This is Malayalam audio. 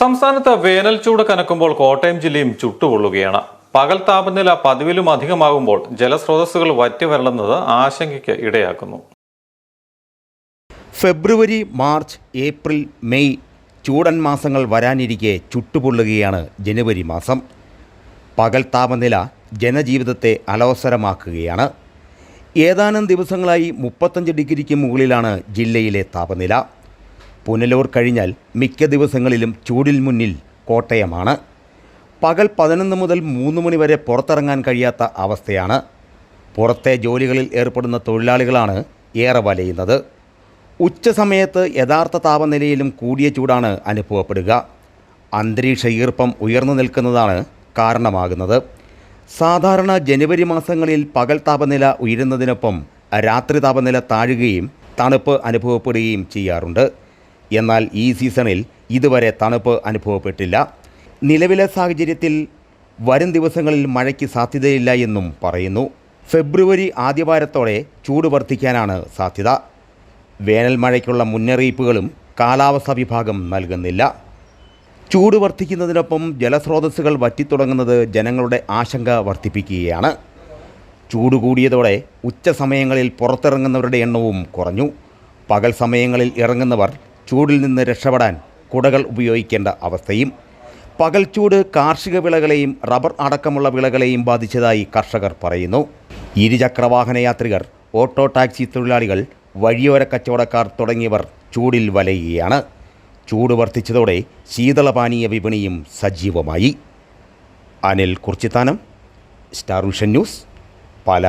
സംസ്ഥാനത്ത് വേനൽ ചൂട് കനക്കുമ്പോൾ കോട്ടയം ജില്ലയും ചുട്ടുപൊള്ളുകയാണ്. പകൽ താപനില പതിവിലും അധികമാകുമ്പോൾ ജലസ്രോതസ്സുകൾ വറ്റി വരളുന്നത് ആശങ്കയ്ക്ക് ഇടയാക്കുന്നു. ഫെബ്രുവരി മാർച്ച് ഏപ്രിൽ മെയ് ചൂടൻ മാസങ്ങൾ വരാനിരിക്കെ ചുട്ടുപൊള്ളുകയാണ് ജനുവരി മാസം. പകൽ താപനില ജനജീവിതത്തെ അലോസരമാക്കുകയാണ് ഏതാനും ദിവസങ്ങളായി മുപ്പത്തഞ്ച് ഡിഗ്രിക്ക് മുകളിലാണ് ജില്ലയിലെ താപനില. പുനലൂർ കഴിഞ്ഞാൽ മിക്ക ദിവസങ്ങളിലും ചൂടിൽ മുന്നിൽ കോട്ടയമാണ്. പകൽ പതിനൊന്ന് മുതൽ മൂന്ന് മണി വരെ പുറത്തിറങ്ങാൻ കഴിയാത്ത അവസ്ഥയാണ്. പുറത്തെ ജോലികളിൽ ഏർപ്പെടുന്ന തൊഴിലാളികളാണ് ഏറെ വലയുന്നത്. ഉച്ചസമയത്ത് യഥാർത്ഥ താപനിലയിലും കൂടിയ ചൂടാണ് അനുഭവപ്പെടുക. അന്തരീക്ഷ ഈർപ്പം ഉയർന്നു നിൽക്കുന്നതാണ് കാരണമാകുന്നത്. സാധാരണ ജനുവരി മാസങ്ങളിൽ പകൽ താപനില ഉയരുന്നതിനൊപ്പം രാത്രി താപനില താഴുകയും തണുപ്പ് അനുഭവപ്പെടുകയും ചെയ്യാറുണ്ട്. എന്നാൽ ഈ സീസണിൽ ഇതുവരെ തണുപ്പ് അനുഭവപ്പെട്ടില്ല. നിലവിലെ സാഹചര്യത്തിൽ വരും ദിവസങ്ങളിൽ മഴയ്ക്ക് സാധ്യതയില്ല എന്നും പറയുന്നു. ഫെബ്രുവരി ആദ്യവാരത്തോടെ ചൂട് വർദ്ധിക്കാനാണ് സാധ്യത. വേനൽ മഴയ്ക്കുള്ള മുന്നറിയിപ്പുകളും കാലാവസ്ഥാ വിഭാഗം നൽകുന്നില്ല. ചൂട് വർദ്ധിക്കുന്നതിനൊപ്പം ജലസ്രോതസ്സുകൾ വറ്റിത്തുടങ്ങുന്നത് ജനങ്ങളുടെ ആശങ്ക വർദ്ധിപ്പിക്കുകയാണ്. ചൂട് കൂടിയതോടെ ഉച്ച സമയങ്ങളിൽ പുറത്തിറങ്ങുന്നവരുടെ എണ്ണവും കുറഞ്ഞു. പകൽ സമയങ്ങളിൽ ഇറങ്ങുന്നവർ ചൂടിൽ നിന്ന് രക്ഷപ്പെടാൻ കുടകൾ ഉപയോഗിക്കേണ്ട അവസ്ഥയും പകൽ ചൂട് കാർഷിക വിളകളെയും റബ്ബർ അടക്കമുള്ള വിളകളെയും ബാധിച്ചതായി കർഷകർ പറയുന്നു. ഇരുചക്രവാഹന യാത്രികർ ഓട്ടോ ടാക്സി തൊഴിലാളികൾ വഴിയോര കച്ചവടക്കാർ തുടങ്ങിയവർ ചൂടിൽ വലയുകയാണ്. ചൂട് വർദ്ധിച്ചതോടെ ശീതളപാനീയ വിപണിയും സജീവമായി. Anil Kurchithanam Star Vision news Pala.